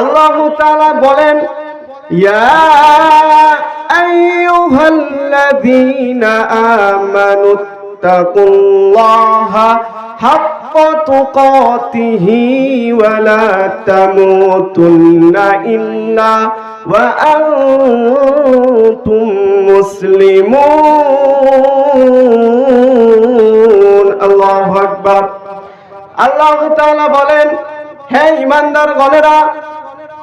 আল্লাহ তাআলা বলেন, ইয়া আইয়ুহাল্লাযীনা আমানু তাকুল্লাহা হাক্কা তুকাতিহি ওয়া লা তামুতুন্না ইল্লা ওয়া আনতুম মুসলিমুন। আল্লাহু আকবার। আল্লাহ তাআলা বলেন, হে ইমানদার গণেরা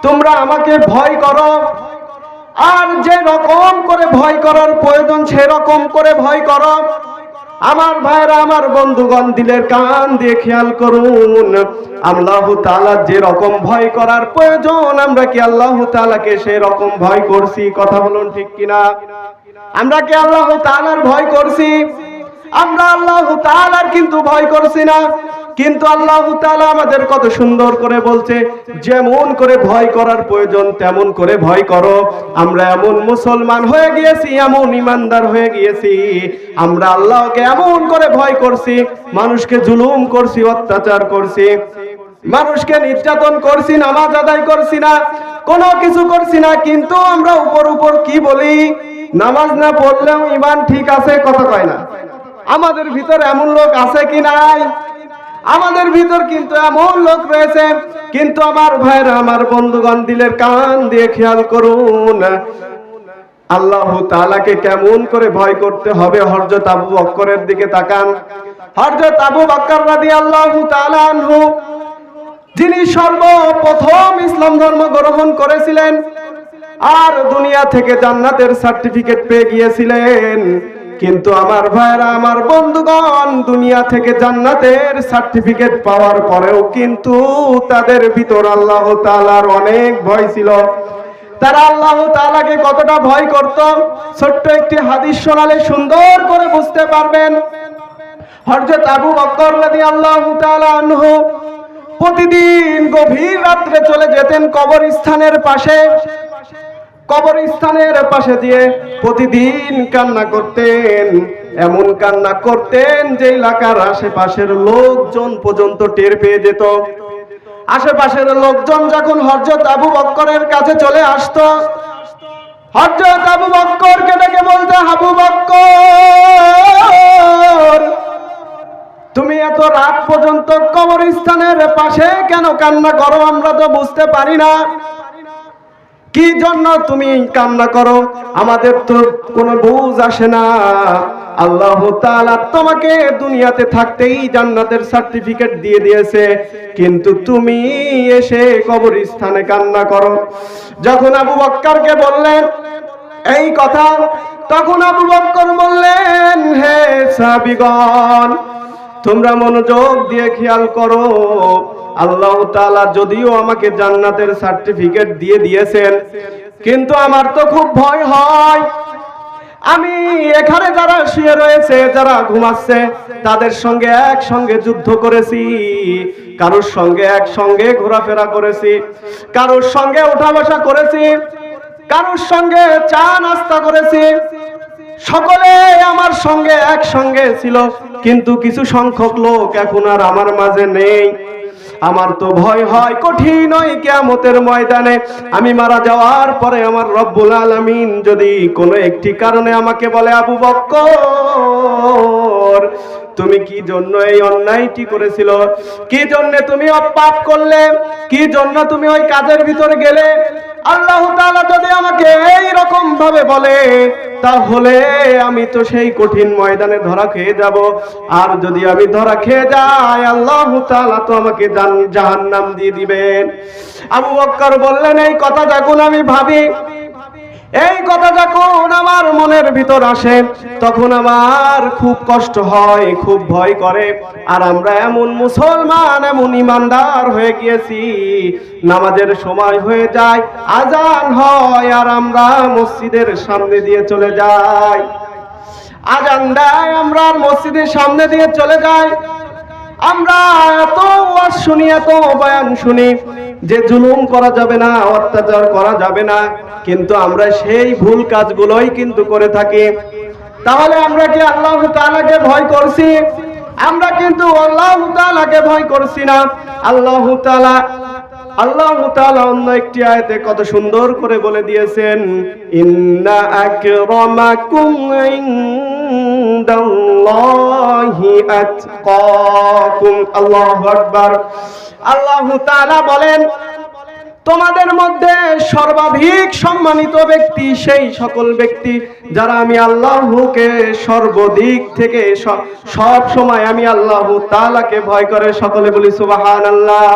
তোমরা আমাকে ভয় করো। আর যে রকম করে ভয় করার প্রয়োজন সেরকম করে ভয় করো। আমার ভাইরা আমার বন্ধুগণ, দিলের কান দিয়ে খেয়াল করুন। আল্লাহ তাআলা যে রকম ভয় করার প্রয়োজন, আমরা কি আল্লাহ তালাকে সেই রকম ভয় করছি? কথা বলুন ঠিক কিনা? আমরা কি আল্লাহ তাআলার ভয় করছি? আমরা আল্লাহ তাআলার কিন্তু ভয় করছি না। কিন্তু আল্লাহ তাআলা আমাদের কত সুন্দর করে বলছে, যেমন করে ভয় করার প্রয়োজন, তেমন করে ভয় করো। আমরা এমন মুসলমান হয়ে গিয়েছি, এমন ইমানদার হয়ে গিয়েছি। আমরা আল্লাহকে এমন করে ভয় করছি, মানুষকে জুলুম করছি, অত্যাচার করছি। মানুষকে নির্যাতন করছি, নামাজ আদায় করছি না, কোনো কিছু করছি না, কিন্তু আমরা উপর উপর কি বলি? নামাজ না পড়লেও ইমান ঠিক আছে, কথা কয় না। আমাদের ভিতর এমন লোক আছে কি নাই? আমাদের ভিতর কিন্তু এমন লোক রয়েছে, কিন্তু আমার ভাইরা আমার বন্ধুগণ দিলের কান দিয়ে খেয়াল করুন। আল্লাহ তাআলাকে কেমন করে ভয় করতে হবে? হযরত আবু বক্করের দিকে তাকান। হযরত আবু বক্কর তাআলা আনহু, যিনি সর্বপ্রথম ইসলাম ধর্ম গ্রহণ করেছিলেন আর দুনিয়া থেকে জান্নাতের সার্টিফিকেট পেয়ে গিয়েছিলেন। কিন্তু আমার ভাইরা, আমার বন্ধুগণ, দুনিয়া থেকে জান্নাতের সার্টিফিকেট পাওয়ার পরেও কিন্তু তাদের ভিতর আল্লাহ তাআলার অনেক ভয় ছিল। তারা আল্লাহ তাআলাকে কতটা ভয় করত? ছোট্ট একটি হাদিস শোনালে সুন্দর করে বুঝতে পারবেন। হযরত আবু বকর আনহু প্রতিদিন গভীর রাত্রে চলে যেতেন কবরস্থানের পাশে। কবরস্থানের পাশে দিয়ে প্রতিদিন কান্না করতেন, এমন কান্না করতেন যে এলাকার আশেপাশের লোকজন পর্যন্ত টের পেয়ে যেত। আশেপাশের লোকজন যখন হযরত আবু বক্করের কাছে চলে আসতো, হযরত আবু বক্করকে ডেকে বলতে, আবু বক্কর, তুমি এত রাত পর্যন্ত কবরস্থানের পাশে কেন কান্না করো? আমরা তো বুঝতে পারি না। কি জন্য তুমি কান্না করো? আমাদের তো কোনো বুঝ আসে না। আল্লাহ তোমাকে দুনিয়াতে থাকতেই জান্নাতের সার্টিফিকেট দিয়ে দিয়েছে। কিন্তু তুমি এসে কবরস্থানে কান্না করো। যখন আবু বক্করকে বললেন, এই কথা। তখন আবু বক্কর বললেন, হে সাহাবীগণ, তোমরা মনোযোগ দিয়ে খেয়াল করো। আল্লাহ তাআলা যদিও আমাকে জান্নাতের সার্টিফিকেট দিয়ে দিয়েছেন, কিন্তু আমার তো খুব ভয় হয়। আমি এখানে যারা শুয়ে রয়েছে, যারা ঘুমাচ্ছে, তাদের সঙ্গে একসঙ্গে যুদ্ধ করেছি, কারোর সঙ্গে একসঙ্গে ঘোরাফেরা করেছি, কারোর সঙ্গে উঠা বসা করেছি, কারোর সঙ্গে চা নাস্তা করেছি। সকলে আমার সঙ্গে একসঙ্গে ছিল, কিন্তু কিছু সংখ্যক লোক এখন আর আমার মাঝে নেই। আমার তো ভয় হয়, কঠিন হয় কেয়ামতের ময়দানে। আমি মারা যাওয়ার পরে আমার রব্বুল আলামিন যদি কোনো একটি কারণে আমাকে বলে, আবু বক্কর, তুমি কি জন্য এই অন্যায়টি করেছিল? কি জন্য তুমি অপাপ করলে? কি জন্য তুমি ওই কাজের ভিতরে গেলে? আল্লাহ যদি আমাকে এই রকম ভাবে বলে, তাহলে আমি তো সেই কঠিন ময়দানে ধরা খেয়ে যাব। আর যদি আমি ধরা খেয়ে যাই, আল্লাহ তাআলা তো আমাকে জাহান্নাম দিয়ে দিবেন। আবু বক্কর বললেন, এই কথা যখন আমি ভাবি এই কথা যখন আমার মনের ভিতর আসে, তখন আমার খুব কষ্ট হয়, খুব ভয় করে। আর আমরা এমন মুসলমান, এমন ইমানদার হয়ে গিয়েছি, নামাজের সময় হয়ে যায়, আজান হয়, আর আমরা মসজিদের সামনে দিয়ে চলে যাই। আজান দেয়, আমরা মসজিদের সামনে দিয়ে চলে যাই। আমরা এত ওয়াজ শুনি, এত বয়ান শুনি, যে জুলুম করা যাবে না, অত্যাচার করা যাবে না, কিন্তু আমরা সেই ভুল কাজগুলোই কিন্তু করে থাকি। তাহলে আমরা কি আল্লাহ তাআলাকে ভয় করছি? আমরা কিন্তু আল্লাহ তাআলাকে ভয় করছি না। আল্লাহ তাআলা আল্লাহ তাআলা অন্য একটি আয়াতে কত সুন্দর করে বলে দিয়েছেন, ইন্না আকরামাকুম আতকাকুম। আল্লাহু আকবার। আল্লাহ তাআলা বলেন, তোমাদের মধ্যে সর্বাধিক সম্মানিত ব্যক্তি সেই সকল ব্যক্তি যারা আমি আল্লাহকে সর্বদিক থেকে সব সময় আমি আল্লাহ তালাকে ভয় করে, সকলে বলি সুবাহান আল্লাহ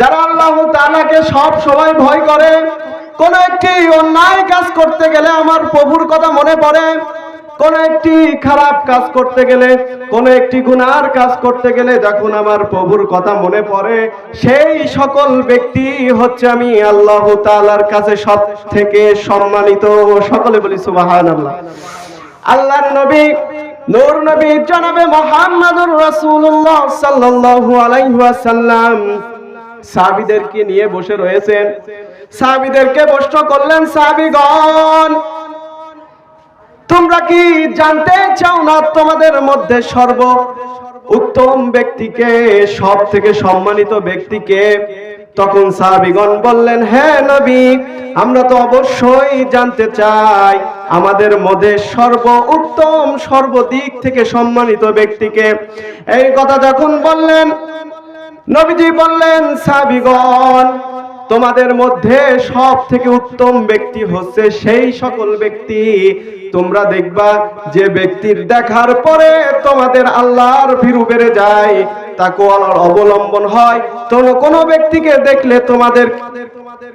যারা আল্লাহ তাআলাকে সব সময় ভয় করে, কোন একটি অন্যায় কাজ করতে গেলে আমার প্রভুর কথা মনে পড়ে। কোন একটি খারাপ কাজ করতে গেলে, কোন একটি গুনার কাজ করতে গেলে যখন আমার প্রভুর কথা মনে পড়ে। সেই সকল ব্যক্তি হচ্ছে আমি আল্লাহ তাআলার কাছে সব থেকে সম্মানিত। সকলে বলি সুবাহান আল্লাহ আল্লাহর নবী, নূর নবী জনাবে মোহাম্মদুর রাসূলুল্লাহ সাল্লাল্লাহু আলাইহি ওয়াসাল্লাম সাহাবীদেরকে নিয়ে বসে রয়েছেন। সাহাবীদেরকে প্রশ্ন করলেন, সাহাবীগণ তোমরা কি জানতে চাও না তোমাদের মধ্যে সর্ব উত্তম ব্যক্তিকে সব থেকে সম্মানিত ব্যক্তিকে? তখন সাহাবিগণ বললেন হ্যাঁ নবী, আমরা তো অবশ্যই জানতে চাই আমাদের মধ্যে সর্ব উত্তম সর্বদিক থেকে সম্মানিত ব্যক্তিকে। এই কথা যখন বললেন, নবীজি বললেন, সাহাবিগণ তোমাদের মধ্যে সব থেকে উত্তম ব্যক্তি হচ্ছে সেই সকল ব্যক্তি। তোমরা দেখবা যে ব্যক্তির দেখার পরে তোমাদের আল্লাহর ভীরু বেড়ে যায় তাকে অবলম্বন হয়। তো কোনো ব্যক্তিকে দেখলে তোমাদের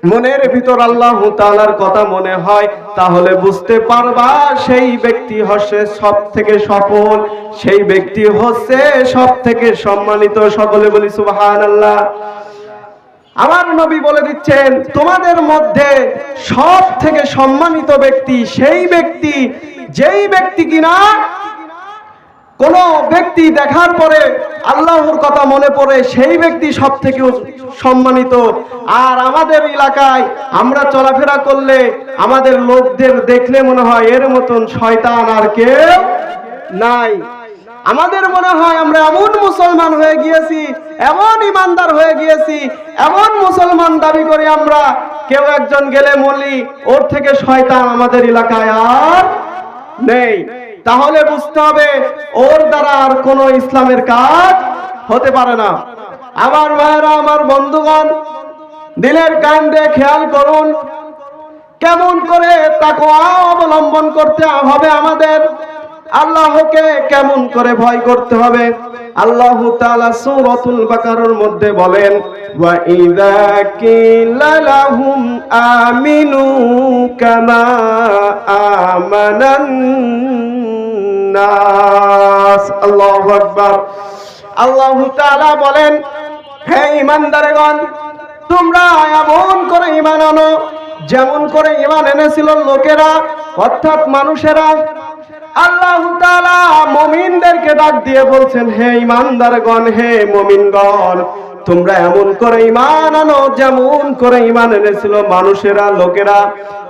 মনের ভিতর আল্লাহ তাআলার কথা মনে হয়, তাহলে বুঝতে পারবা সেই ব্যক্তি হচ্ছে সব থেকে সফল, সেই ব্যক্তি হচ্ছে সব থেকে সম্মানিত সকলে বলি সুবহানাল্লাহ। আমার নবী বলে দিচ্ছেন, তোমাদের মধ্যে সব থেকে সম্মানিত ব্যক্তি সেই ব্যক্তি, যেই ব্যক্তি কিনা কোন ব্যক্তি দেখার পরে আল্লাহর কথা মনে পড়ে, সেই ব্যক্তি সব থেকে সম্মানিত। আর আমাদের এলাকায় আমরা চলাফেরা করলে আমাদের লোকদের দেখলে মনে হয় এর মতন শয়তান আর কেউ নাই। আমাদের মনে হয় আমরা এমন মুসলমান হয়ে গিয়েছি, এমন ইমানদার হয়ে গিয়েছি, এমন মুসলমান দাবি করি আমরা, কেউ একজন গেলে মলি, ওর থেকে শয়তান আমাদের এলাকায় আর নেই। তাহলে বুঝতে হবে, ওর দ্বারা আর কোনো ইসলামের কাজ হতে পারে না। আমার ভাইয়েরা, আমার বন্ধুগণ, দিলের কান্দে খেয়াল করুন, কেমন করে তাকে অবলম্বন করতে হবে আমাদের। আল্লাহকে কেমন করে ভয় করতে হবে? আল্লাহ তাআলা সূরাতুল বাকারার মধ্যে বলেন, ওয়া ইযা কিলা লাহুম আমিনু কামা আমানান নাস। আল্লাহু আকবার। আল্লাহ তাআলা বলেন, হে ইমানদারগণ তোমরা এমন করে ইমান আনো, যেমন করে ইমান এনেছিল লোকেরা, অর্থাৎ মানুষেরা আল্লাহ মুমিনদেরকে ডাক দিয়ে বলছেন, হে ইমানদারগণ হে মুমিনগণ, তোমরা এমন করে ইমান আনো যেমন করে ইমান এনেছিল মানুষেরা, লোকেরা।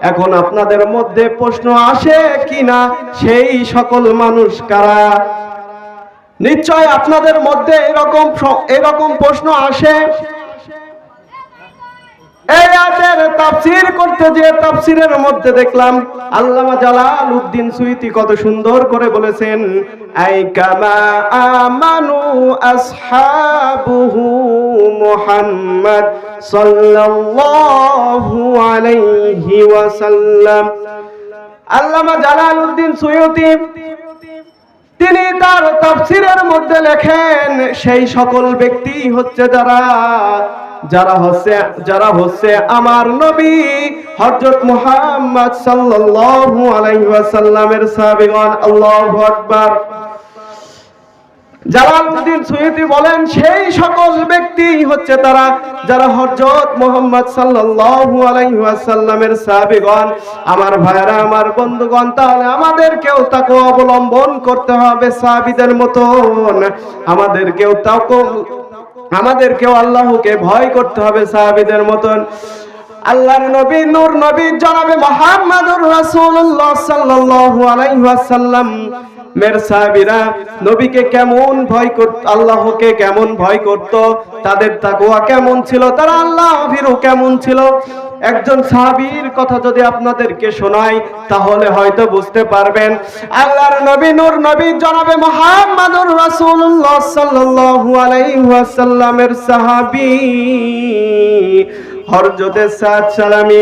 এখন আপনাদের মধ্যে প্রশ্ন আসে কিনা? সেই সকল মানুষ কারা? নিশ্চয় আপনাদের মধ্যে এরকম এরকম প্রশ্ন আসে। এই আয়াতের তাফসীর করতে যে তাফসীরের মধ্যে দেখলাম আল্লামা জালাল উদ্দিন সুইতি কত সুন্দর করে বলেছেন, আই কামা আমানু আসহাবুহু মুহাম্মদ সাল্লাল্লাহু আলাইহি ওয়াসাল্লাম। আল্লামা জালাল উদ্দিন সুয়ুতি তিনি তার তাফসিরের মধ্যে লেখেন, সেই সকল ব্যক্তি হচ্ছে যারা যারা হচ্ছে যারা হচ্ছে আমার নবী, হযরত মুহাম্মদ সাল্লাল্লাহু আলাইহি ওয়াসাল্লামের সাহাবীগণ, আল্লাহু আকবার। জালালউদ্দিন সুয়ুতি বলেন, সেই সকল ব্যক্তি হচ্ছে তারা, যারা হযরত মুহাম্মদ সাল্লাল্লাহু আলাইহি ওয়াসাল্লামের সাহাবীগণ। আমার ভাইরা আমার বন্ধুগণ, তাহলে আমাদেরকেও তাকে অবলম্বন করতে হবে সাহাবীদের মতন। আমাদেরকেও তাকে আমাদেরকেও আল্লাহকে ভয় করতে হবে সাহাবিদের মতন। আল্লাহর নবী নূর নবী জনাবে মোহাম্মদুর রাসূলুল্লাহ সাল্লাল্লাহু আলাইহি ওয়াসাল্লাম। মের সাহাবীরা, নবীকে কেমন ভয় করত আল্লাহকে কেমন ভয় করত, তাদের তাকওয়া কেমন ছিল, তারা আল্লাহ ভীরু কেমন ছিল? একজন সাহাবীর কথা যদি আপনাদেরকে শোনাই, তাহলে হয়তো বুঝতে পারবেন, আল্লাহর নবী নূর নবী জনাবে মুহাম্মাদুর রাসূলুল্লাহ সাল্লাল্লাহু আলাইহি ওয়াসাল্লামের সাহাবী। হরজতে সাদ সালামী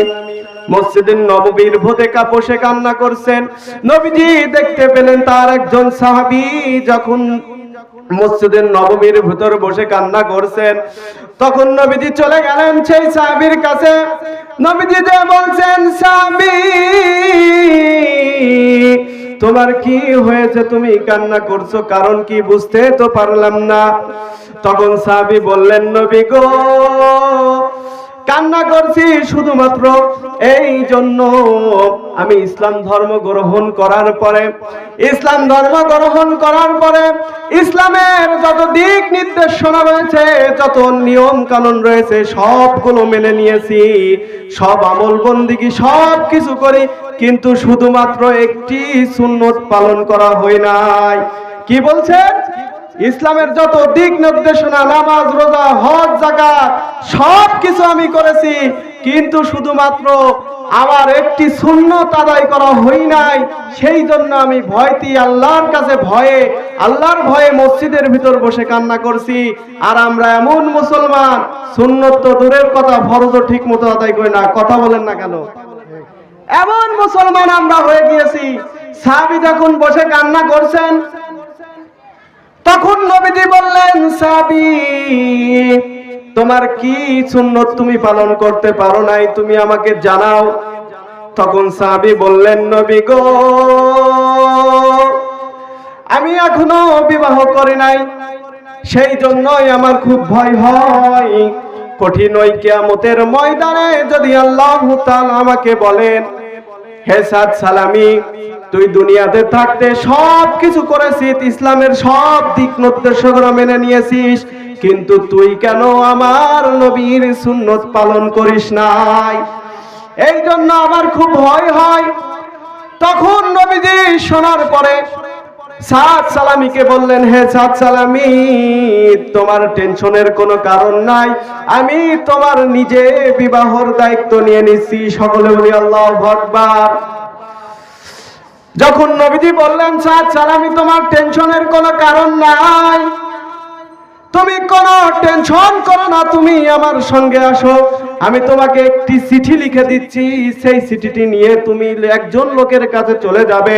মসজিদের নববীর ভোতে কাপসে কান্না করছেন। নবীজি দেখতে পেলেন তার একজন সাহাবী, যখন মসজিদের নবমীর ভিতর বসে কান্না করছেন। তখন নবীজি চলে গেলেন সেই সাহাবির কাছে। নবীজি যে বলছেন, সাহাবি, তোমার কি হয়েছে? তুমি কান্না করছ, কারণ কি বুঝতে তো পারলাম না। তখন সাহাবি বললেন, নবী গো কান্না করছি শুধুমাত্র এই জন্য। আমি ইসলাম ধর্ম গ্রহণ করার পরে, ইসলাম ধর্ম গ্রহণ করার পরে ইসলামের যত দিক নির্দেশনা রয়েছে, যত নিয়ম কানুন রয়েছে, সবগুলো মেনে নিয়েছি। সব আমল বন্দিগি সব কিছু করি, কিন্তু শুধুমাত্র একটি সুন্নত পালন করা হয় নাই। কি বলছেন? ইসলামের যত দিক নির্দেশনা, নামাজ, রোজা, হজ জাকাত সব কিছু আমি করেছি, কিন্তু শুধুমাত্র আমার একটি সুন্নত আদায় করা হই নাই, সেই জন্য আমি ভয়তি আল্লাহর কাছে ভয়ে, আল্লাহর ভয়ে মসজিদের ভিতর বসে কান্না করছি। আর আমরা এমন মুসলমান, সুন্নত তো দূরের কথা, ফরজও ঠিক মতো আদায় করি না, কথা বলেন না কেন? এমন মুসলমান আমরা হয়ে গিয়েছি, সাহাবি যখন বসে কান্না করছেন তখন নবীজি বললেন সাবি তোমার কি সুন্নত তুমি পালন করতে পারো নাই? তুমি আমাকে জানাও। তখন সাহাবি বললেন, নবী গো, আমি এখনও বিবাহ করি নাই। সেই জন্যই আমার খুব ভয় হয়। কঠিন ওই কিয়ামতের ময়দানে যদি আল্লাহ আমাকে বলেন, হে সাদ সালামি তুই দুনিয়াতে থাকতে সব কিছু করেছিস, ইসলামের সব দিক নির্দেশনা মেনে নিয়েছিস, কিন্তু তুই কেন আমার নবীর সুন্নত পালন করিস নাই? এই জন্য আমার খুব ভয় হয়। তখন নবীজি শোনার পরে সাদ সালামিকে বললেন, হে সাদ সালামি, তোমার টেনশনের কোনো কারণ নাই। আমি তোমার নিজে বিবাহর দায়িত্ব নিয়ে নিচ্ছি। সকলে বলি, আল্লাহ আকবার। যখন নবীজি বললেন সাদ সালামি তোমার টেনশনের কোনো কারণ নাই। তুমি কোনো টেনশন করো না, তুমি আমার সঙ্গে আসো। আমি তোমাকে একটি চিঠি লিখে দিচ্ছি। সেই চিঠিটি নিয়ে তুমি একজন লোকের কাছে চলে যাবে।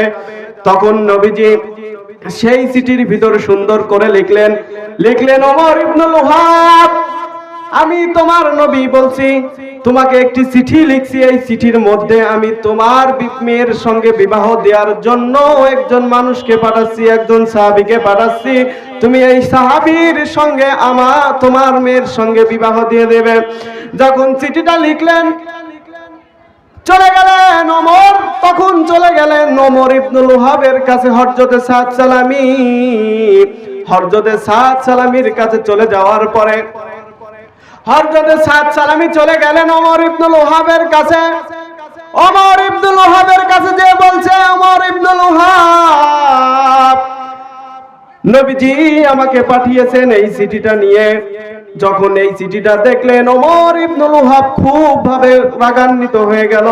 তখন নবীজি সেই চিঠির ভিতর সুন্দর করে লিখলেন লিখলেন, ওমর ইবনুল ওহাব আমি তোমার নবী বলছি। তোমাকে একটি চিঠি লিখছি, এই চিঠির মধ্যে আমি তোমার মেয়ের সঙ্গে বিবাহ দেওয়ার জন্য একজন মানুষকে পাঠাচ্ছি, একজন সাহাবিকে পাঠাচ্ছি। তুমি এই সাহাবীর সঙ্গে আমার, তোমার মেয়ের সঙ্গে বিবাহ দিয়ে দেবে। যখন চিঠিটা লিখলেন, চলে গেলেন ওমর, তখন চলে গেলেন ওমর ইবনুল ওহাবের কাছে হরজতে সাদ সালামি। হরজতে সাদ সালামির কাছে চলে যাওয়ার পরে হরজতে সাদ সালামি চলে গেলেন ওমর ইবনুল ওহাবের কাছে। ওমর ইবনুল ওহাবের কাছে যে বলছে, ওমর ইবনুল ওহাব নবীজি আমাকে পাঠিয়েছেন এই চিঠিটা নিয়ে। যখন এই চিঠিটা দেখলেন অমর ইবনুল ওহাব খুব ভাবে রাগান্বিত হয়ে গেল।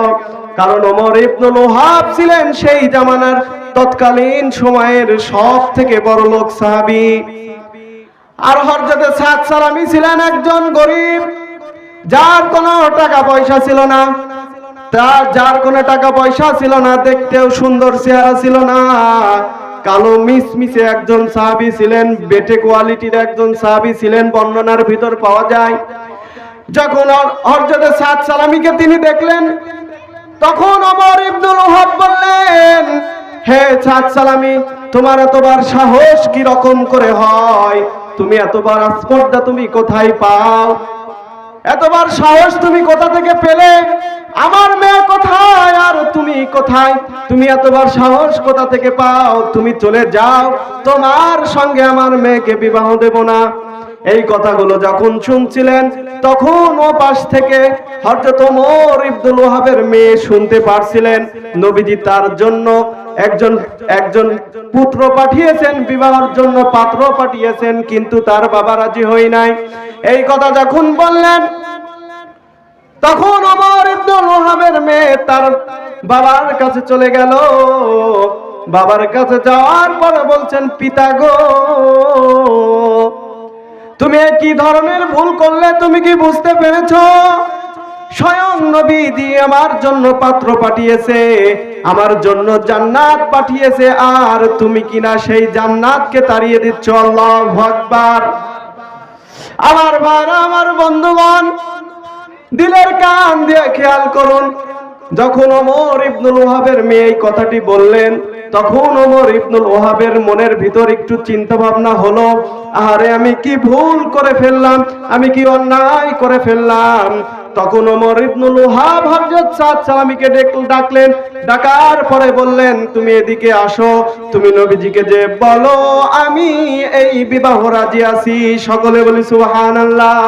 কারণ অমর ইবনুল ওহাব ছিলেন সেই জামানার তৎকালীন সময়ের সব থেকে বড় লোক সাহাবী। আর হরজতে সাত সালামি ছিলেন একজন গরিব, যার কোনো টাকা পয়সা ছিল না। তার, যার কোনো টাকা পয়সা ছিল না, দেখতেও সুন্দর চেহারা ছিল না। কালো মিসমিসে একজন সাহাবী ছিলেন, বেটে কোয়ালিটির একজন সাহাবী ছিলেন, বর্ণনার ভিতর পাওয়া যায়। যখন হরজতে সাত সালামিকে তিনি দেখলেন, তখন অমর ইবনুল ওহাব বললেন, হে সাত সালামি, তোমার এতবার সাহস কি রকম করে হয়? তুমি এতবার আস্পর্ধা তুমি কোথায় পাও? এতবার সাহস তুমি কোথা থেকে পেলে? আমার মেয়ে কোথায় আর তুমি কোথায়? তুমি এতবার সাহস কোথা থেকে পাও? তুমি চলে যাও। তোমার সঙ্গে আমার মেয়েকে বিবাহ দেব না। এই কথাগুলো যখন শুনছিলেন, তখন ও পাশ থেকে হযরত ওমর ইবনুল ওহাবের মেয়ে শুনতে পারছিলেন। নবীজি তার জন্য একজন একজন পুত্র পাঠিয়েছেন, বিবাহের জন্য পাত্র পাঠিয়েছেন, কিন্তু তার বাবা রাজি হই নাই। এই কথা যখন বললেন, তখন আমার ওহাবের মেয়ে তার বাবার কাছে চলে গেল। বাবার কাছে যাওয়ার পরে বলছেন, পিতা গো, তুমি কি ধরনের ভুল করলে? তুমি কি বুঝতে পেরেছ? স্বয়ং নবী দিয়ে আমার জন্য পাত্র পাঠিয়েছে। আমার জন্য জান্নাত পাঠিয়েছে, আর তুমি কিনা সেই জান্নাতকে তাড়িয়ে দিচ্ছ। আল্লাহু আকবার। আমার ভাই, আমার বন্ধুগণ, দিলের কান দিয়ে খেয়াল করুন, যখন ওমর ইবনুল ওহাবের মেয়ে এই কথাটি বললেন, তখন ওমর ইবনুল ওহাবের মনের ভিতর একটু চিন্তা ভাবনা হলো, আরে আমি কি ভুল করে ফেললাম, আমি কি অন্যায় করে ফেললাম? তখন ওমর ইবনুল ওহাব হযরত সাদ সালামিকে ডাকলেন। ডাকার পরে বললেন, তুমি এদিকে আসো, তুমি নবীজিকে যে বলো, আমি এই বিবাহ রাজি আছি। সকলে বলি, সুবহানাল্লাহ।